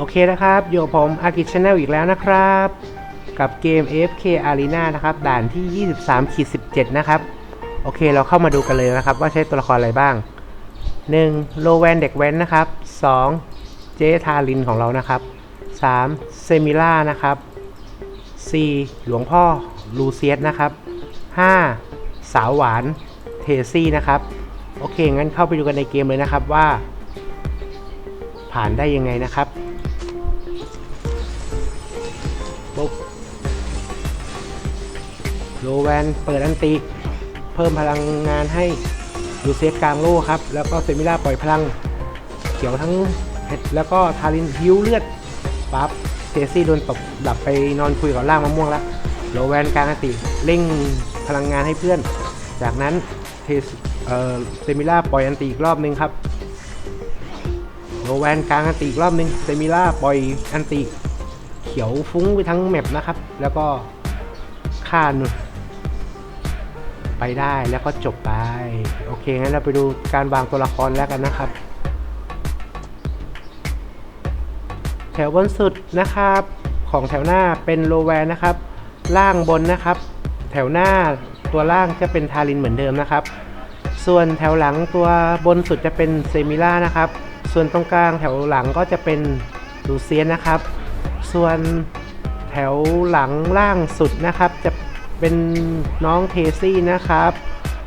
โอเคนะครับอยู่กับผมอากิชแนลอีกแล้วนะครับ กับเกม AFK Arena นะครับ ด่านที่ 23ขีด17 นะครับ โอเคเราเข้ามาดูกันเลยนะครับ ว่าใช้ตัวละครอะไรบ้าง 1. โลแวนเด็กแว้นนะครับ 2. เจทารินของเรานะครับ 3. เซมิล่านะครับ 4. หลวงพ่อลูเซียสนะครับ 5. สาวหวานเทซี่นะครับ โอเค งั้นเข้าไปดูกันในเกมเลยนะครับว่า ผ่านได้ยังไงนะครับ ปุ๊บโลแวนเปิดอันติเพิ่มพลังงานให้ลูเซียสกลางโล่ครับ แล้วก็เซมิล่าปล่อยพลัง เขียวทั้งแล้วก็ทารินฮิวเลือดปั๊บเทซี่โดนตบดับไปนอนคุยกับล่างมะม่วงแล้วโลแวนกลางอันติเร่งพลังงานให้เพื่อน จากนั้นเทสเอ่อเซมิล่าปล่อยอันติอีกรอบนึงครับโลแวนกลางอันติอีกรอบนึงเซมิล่าปล่อยอันติ เขียวฟุ้งไปทั้งแมปนะครับ แล้วก็ฆ่าหนุไปได้แล้วก็จบไป โอเคงั้นเราไปดูการวางตัวละครแล้วกันนะครับ แถวบนสุดนะครับ ของแถวหน้าเป็นโลแวนนะครับ ล่างบนนะครับ แถวหน้าตัวล่างจะเป็นทารินเหมือนเดิมนะครับ ส่วนแถวหลังตัวบนสุดจะเป็นเซมิล่านะครับ ส่วนตรงกลางแถวหลังก็จะเป็นลูเซียนนะครับ ส่วนแถวหลังล่างสุดนะครับ จะเป็นน้องเทซี่นะครับ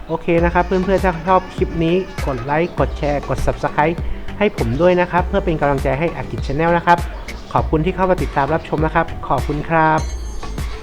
โอเคนะครับ เพื่อนๆถ้าชอบคลิปนี้กดไลค์กดแชร์กด Subscribe ให้ผมด้วยนะครับ เพื่อเป็นกำลังใจให้อากิจชาแนลนะครับ ขอบคุณที่เข้ามาติดตามรับชมนะครับ ขอบคุณครับ